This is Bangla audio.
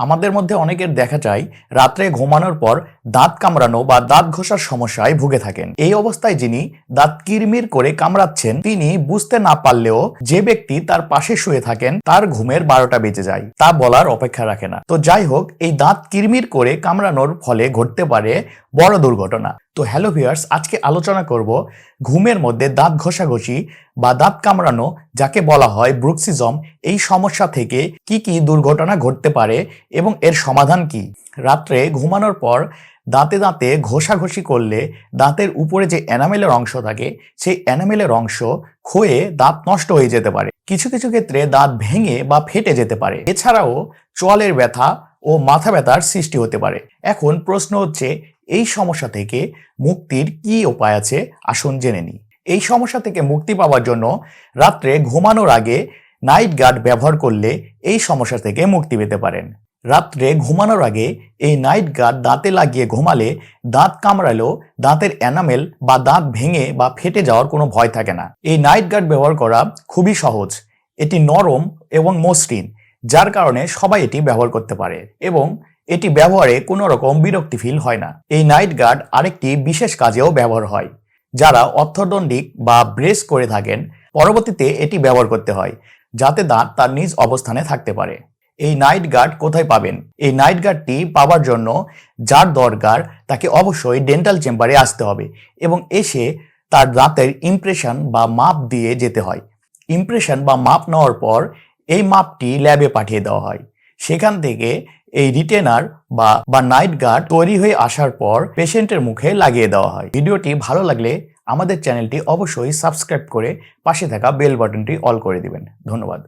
আমাদের মধ্যে অনেকের দেখা যায়, রাত্রে ঘুমানোর পর দাঁত কামড়ানো বা দাঁত ঘষার সমস্যায় ভুগে থাকেন। এই অবস্থায় যিনি দাঁত কিরমির করে কামড়াচ্ছেন, তিনি বুঝতে না পারলেও যে ব্যক্তি তার পাশে শুয়ে থাকেন, তার ঘুমের বারোটা বেজে যায়। তা বলার অপেক্ষা রাখে না। তো যাই হোক, এই দাঁত কিরমির করে কামড়ানোর ফলে ঘটতে পারে বড় দুর্ঘটনা। তো হ্যালো ভিউয়ার্স, আজকে আলোচনা করব ঘুমের মধ্যে দাঁত ঘষাঘষি বা দাঁত কামড়ানো যাকে বলা হয় ব্রুক্সিজম এই সমস্যা থেকে কি কি দুর্ঘটনা ঘটতে পারে এবং এর সমাধান কি? রাত্রে ঘুমানোর পর দাঁতে দাঁতে ঘষাঘষি করলে দাঁতের উপরে যে এনামেলের অংশ থাকে, সেই এনামেলের অংশ ক্ষয়ে দাঁত নষ্ট হয়ে যেতে পারে। কিছু কিছু ক্ষেত্রে দাঁত ভেঙে বা ফেটে যেতে পারে। এছাড়াও চোয়ালের ব্যথা ও মাথা ব্যথার সৃষ্টি হতে পারে। এখন প্রশ্ন হচ্ছে এই সমস্যা থেকে মুক্তির কি উপায় আছে? আসুন জেনে নিই। এই সমস্যা থেকে মুক্তি পাওয়ার জন্য রাত্রে ঘুমানোর আগে নাইট গার্ড ব্যবহার করলে এই সমস্যা থেকে মুক্তি পেতে পারেন। রাত্রে ঘুমানোর আগে এই নাইট গার্ড দাঁতে লাগিয়ে ঘুমালে দাঁত কামড়ালেও দাঁতের এনামেল বা দাঁত ভেঙে বা ফেটে যাওয়ার কোনো ভয় থাকে না। এই নাইট গার্ড ব্যবহার করা খুবই সহজ। এটি নরম এবং মসৃণ, যার কারণে সবাই এটি ব্যবহার করতে পারে এবং এটি ব্যবহারে কোনো রকম বিরক্তি ফিল হয় না। এই নাইট গার্ড আরেকটি বিশেষ কাজেও ব্যবহার হয়, যারা অর্থদণ্ডিক বা ব্রেস করে থাকেন। পরবর্তীতে এটি ব্যবহার করতে হয়, যাতে দাঁত তার নিজ অবস্থানে থাকতে পারে। এই নাইট গার্ড কোথায় পাবেন? এই নাইট গার্ডটি পাওয়ার জন্য যার দরকার তাকে অবশ্যই ডেন্টাল চেম্বারে আসতে হবে এবং এসে তার দাঁতের ইমপ্রেশন বা মাপ দিয়ে যেতে হয়। ইমপ্রেশন বা মাপ নেওয়ার পর এই মাপটি ল্যাবে পাঠিয়ে দেওয়া হয়। সেখান থেকে এই রিটেনার বা বা নাইট গার্ড তৈরি হয়ে আসার পর পেশেন্টের মুখে লাগিয়ে দেওয়া হয়। ভিডিওটি ভালো লাগলে আমাদের চ্যানেলটি অবশ্যই সাবস্ক্রাইব করে পাশে থাকা বেল বাটনটি অল করে দিবেন। ধন্যবাদ।